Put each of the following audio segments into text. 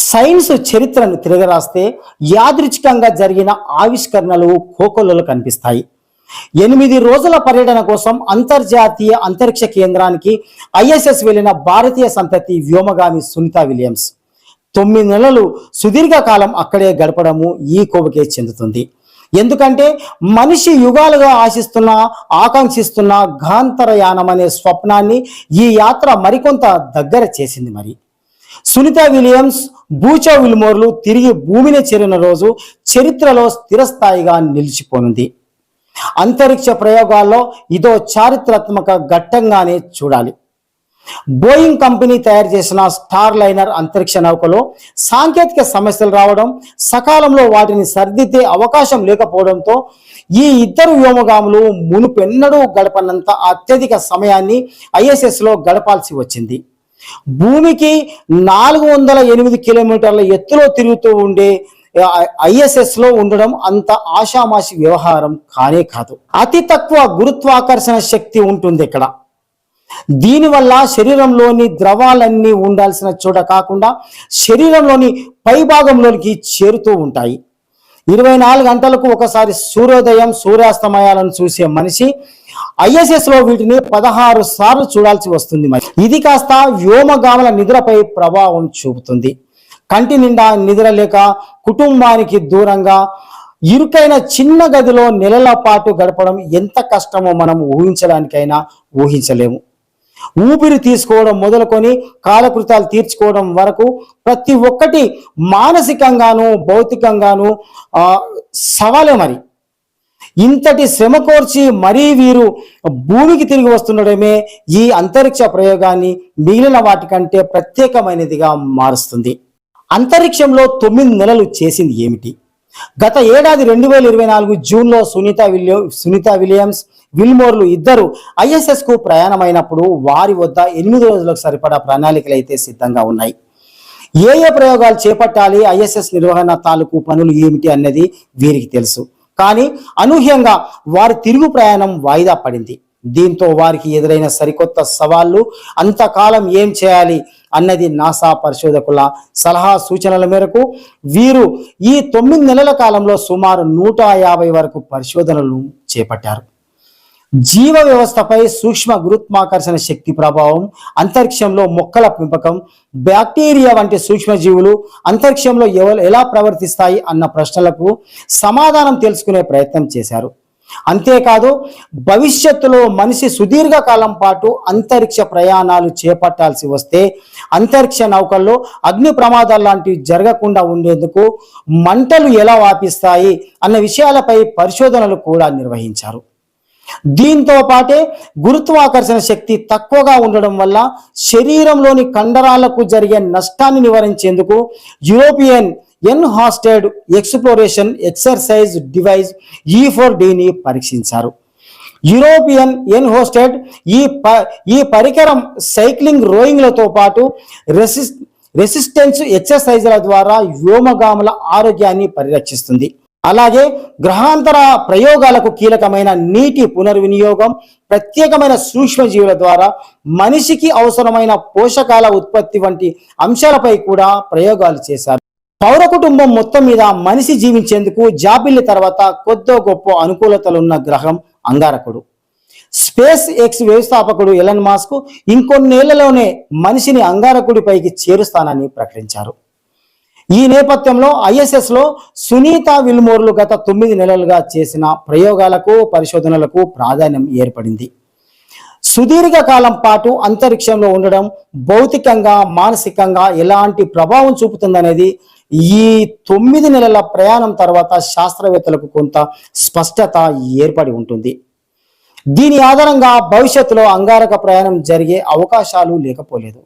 Science చరిత్రను తిరగరాస్తే యాదృచ్ఛికంగా జరిగిన ఆవిష్కరణలు కోకొల్లలు కనిపిస్తాయి. ఎనిమిది రోజుల పర్యటన కోసం అంతర్జాతీయ అంతరిక్ష కేంద్రానికి ఐఎస్ఎస్ వెళ్ళిన భారతీయ సంతతి వ్యోమగామి సునీత విలియమ్స్. తొమ్మిది నెలలు సుదీర్ఘకాలం అక్కడే గడపడము ఈ కోవకే చెందుతుంది. ఎందుకంటే మనిషి యుగాలుగా ఆశిస్తున్న ఆకాంక్షిస్తున్న గాంతరయానం అనే స్వప్నాన్ని ఈ యాత్ర మరికొంత దగ్గర చేసింది మరి. సునీత విలియమ్స్ బూచో విల్మోర్లు తిరిగి భూమిని చేరిన రోజు చరిత్రలో స్థిరస్థాయిగా నిలిచిపోనుంది. అంతరిక్ష ప్రయోగాల్లో ఇదో చారిత్రాత్మక ఘట్టంగానే చూడాలి. బోయింగ్ కంపెనీ తయారు చేసిన స్టార్ లైనర్ అంతరిక్ష నౌకలో సాంకేతిక సమస్యలు రావడం సకాలంలో వాటిని సర్దిద్దే అవకాశం లేకపోవడంతో ఈ ఇద్దరు వ్యోమగాములు మునుపెన్నడూ గడపనంత అత్యధిక సమయాన్ని ఐఎస్ఎస్లో లో గడపాల్సి వచ్చింది. భూమికి నాలుగు వందల ఎనిమిది కిలోమీటర్ల ఎత్తులో తిరుగుతూ ఉండే ఐఎస్ఎస్లో ఉండడం అంత ఆషామాషి వ్యవహారం కానే కాదు. అతి తక్కువ గురుత్వాకర్షణ శక్తి ఉంటుంది ఇక్కడ. దీనివల్ల శరీరంలోని ద్రవాలన్నీ ఉండాల్సిన చోట కాకుండా శరీరంలోని పై భాగంలోనికి చేరుతూ ఉంటాయి. ఇరవై నాలుగు గంటలకు ఒకసారి సూర్యోదయం సూర్యాస్తమయాలను చూసే మనిషి ఐఎస్ఎస్లో వీటిని పదహారు సార్లు చూడాల్సి వస్తుంది మరి. ఇది కాస్త వ్యోమగాముల నిద్రపై ప్రభావం చూపుతుంది. కంటి నిండా నిద్ర లేక కుటుంబానికి దూరంగా ఇరుకైన చిన్న గదిలో నెలల పాటు గడపడం ఎంత కష్టమో మనం ఊహించడానికైనా ఊహించలేము. ఊపిరి తీసుకోవడం మొదలుకొని కాలకృతాలు తీర్చుకోవడం వరకు ప్రతి ఒక్కటి మానసికంగాను భౌతికంగాను సవాలే మరి. ఇంతటి శ్రమ కోర్చి మరీ వీరు భూమికి తిరిగి వస్తుండడమే ఈ అంతరిక్ష ప్రయోగాన్ని మిగిలిన వాటికంటే ప్రత్యేకమైనదిగా మారుస్తుంది. అంతరిక్షంలో తొమ్మిది నెలలు చేసింది ఏమిటి? గత ఏడాది రెండు వేల ఇరవై నాలుగు జూన్లో సునీత విలియం సునీత విలియమ్స్ విల్మోర్లు ఇద్దరు ఐఎస్ఎస్కు ప్రయాణమైనప్పుడు వారి వద్ద ఎనిమిది రోజులకు సరిపడా ప్రణాళికలు అయితే సిద్ధంగా ఉన్నాయి. ఏ ఏ ప్రయోగాలు చేపట్టాలి ఐఎస్ఎస్ నిర్వహణ తాలూకు పనులు ఏమిటి అన్నది వీరికి తెలుసు. కానీ అనూహ్యంగా వారి తిరుగు ప్రయాణం వాయిదా పడింది. దీంతో వారికి ఎదురైన సరికొత్త సవాళ్ళు అంతకాలం ఏం చేయాలి అన్నది నాసా పరిశోధకుల సలహా సూచనల మేరకు వీరు ఈ తొమ్మిది నెలల కాలంలో సుమారు నూట యాభై వరకు పరిశోధనలు చేపట్టారు. జీవ వ్యవస్థపై సూక్ష్మ గురుత్వాకర్షణ శక్తి ప్రభావం అంతరిక్షంలో మొక్కల పెంపకం బ్యాక్టీరియా వంటి సూక్ష్మజీవులు అంతరిక్షంలో ఎవరు ఎలా ప్రవర్తిస్తాయి అన్న ప్రశ్నలకు సమాధానం తెలుసుకునే ప్రయత్నం చేశారు. అంతేకాదు భవిష్యత్తులో మనిషి సుదీర్ఘకాలం పాటు అంతరిక్ష ప్రయాణాలు చేపట్టాల్సి వస్తే అంతరిక్ష నౌకల్లో అగ్ని ప్రమాదాలు లాంటివి జరగకుండా ఉండేందుకు మంటలు ఎలా వాపిస్తాయి అన్న విషయాలపై పరిశోధనలు కూడా నిర్వహించారు. దీంతో పాటే గురుత్వాకర్షణ శక్తి తక్కువగా ఉండడం వల్ల శరీరంలోని కండరాలకు జరిగే నష్టాన్ని నివారించేందుకు European enhanced exploration exercise device E four డిని పరీక్షించారు. యూరోపియన్ ఎన్ హోస్టెడ్ ఈ ప ఈ పరికరం సైక్లింగ్ రోయింగ్లతో పాటు రెసిస్ రెసిస్టెన్స్ ఎక్సర్సైజ్ల ద్వారా వ్యోమగాముల ఆరోగ్యాన్ని పరిరక్షిస్తుంది. అలాగే గ్రహాంతర ప్రయోగాలకు కీలకమైన నీటి పునర్వినియోగం ప్రత్యేకమైన సూక్ష్మజీవుల ద్వారా మనిషికి అవసరమైన పోషకాల ఉత్పత్తి వంటి అంశాలపై కూడా ప్రయోగాలు చేశారు. పౌర కుటుంబం మొత్తం మీద మనిషి జీవించేందుకు జాబిల్లి తర్వాత కొద్దో గొప్ప అనుకూలతలున్న గ్రహం అంగారకుడు. స్పేస్ ఎక్స్ వ్యవస్థాపకుడు ఎలన్ మాస్క్ ఇంకొన్నేళ్ళలోనే మనిషిని అంగారకుడిపైకి చేరుస్తానని ప్రకటించారు. ఈ నేపథ్యంలో ఐఎస్ఎస్లో సునీత విల్మోర్లు గత తొమ్మిది నెలలుగా చేసిన ప్రయోగాలకు పరిశోధనలకు ప్రాధాన్యం ఏర్పడింది. సుదీర్ఘ కాలం పాటు అంతరిక్షంలో ఉండడం భౌతికంగా మానసికంగా ఎలాంటి ప్రభావం చూపుతుందనేది ఈ తొమ్మిది నెలల ప్రయాణం తర్వాత శాస్త్రవేత్తలకు కొంత స్పష్టత ఏర్పడి ఉంటుంది. దీని ఆధారంగా భవిష్యత్తులో అంగారక ప్రయాణం జరిగే అవకాశాలు లేకపోలేదు.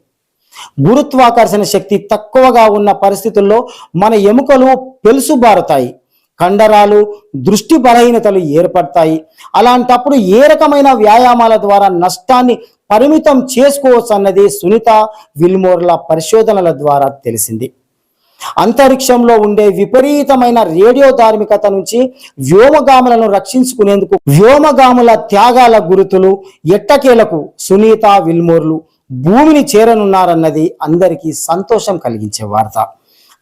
గురుత్వాకర్షణ శక్తి తక్కువగా ఉన్న పరిస్థితుల్లో మన ఎముకలు పెలుసుబారుతాయి. కండరాలు దృష్టి బలహీనతలు ఏర్పడతాయి. అలాంటప్పుడు ఏ రకమైన వ్యాయామాల ద్వారా నష్టాన్ని పరిమితం చేసుకోవచ్చు అన్నది సునీత విల్మోర్ల పరిశోధనల ద్వారా తెలిసింది. అంతరిక్షంలో ఉండే విపరీతమైన రేడియో ధార్మికత నుంచి వ్యోమగాములను రక్షించుకునేందుకు వ్యోమగాముల త్యాగాల గురుతులు ఎట్టకేలకు సునీత విల్మోర్లు భూమిని చేరనున్నారన్నది అందరికీ సంతోషం కలిగించే వార్త.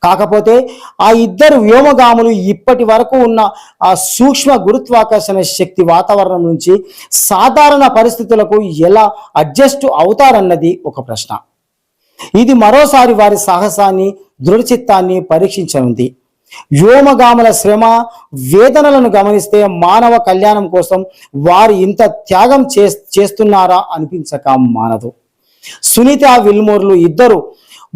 కాకపోతే ఆ ఇద్దరు వ్యోమగాములు ఇప్పటి వరకు ఉన్న ఆ సూక్ష్మ గురుత్వాకర్షణ శక్తి వాతావరణం నుంచి సాధారణ పరిస్థితులకు ఎలా అడ్జస్ట్ అవుతారన్నది ఒక ప్రశ్న. ఇది మరోసారి వారి సాహసాన్ని దృఢచిత్తాన్ని పరీక్షించనుంది. వ్యోమగాముల శ్రమ వేదనలను గమనిస్తే మానవ కళ్యాణం కోసం వారు ఇంత త్యాగం చే చేస్తున్నారా అనిపించక మానదు. సునీత విల్మోర్లు ఇద్దరు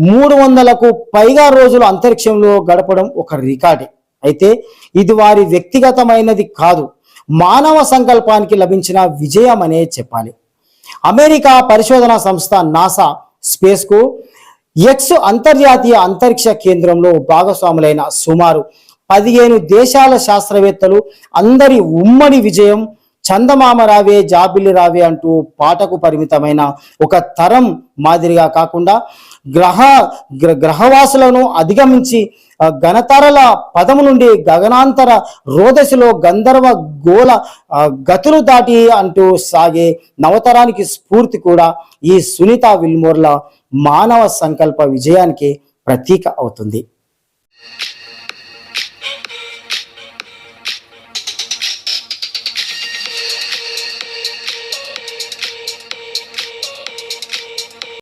మూడు వందలకు పైగా రోజులు అంతరిక్షంలో గడపడం ఒక రికార్డే. అయితే ఇది వారి వ్యక్తిగతమైనది కాదు. మానవ సంకల్పానికి లభించిన విజయం అనే చెప్పాలి. అమెరికా పరిశోధన సంస్థ నాసా స్పేస్కు ఎక్స్ అంతర్జాతీయ అంతరిక్ష కేంద్రంలో భాగస్వాములైన సుమారు పదిహేను దేశాల శాస్త్రవేత్తలు అందరి ఉమ్మడి విజయం చందమామ రావే జాబిల్లి రావే అంటూ పాటకు పరిమితమైన ఒక తరం మాదిరిగా కాకుండా గ్రహ గ్ర- గ్రహవాసులను అధిగమించి ఆ, గణతరల పదము నుండి గగనాంతర రోదశిలో గంధర్వ గోల గతులు దాటి అంటూ సాగే నవతరానికి స్ఫూర్తి కూడా ఈ సునీత విల్మోర్ల మానవ సంకల్ప విజయానికి ప్రతీక అవుతుంది.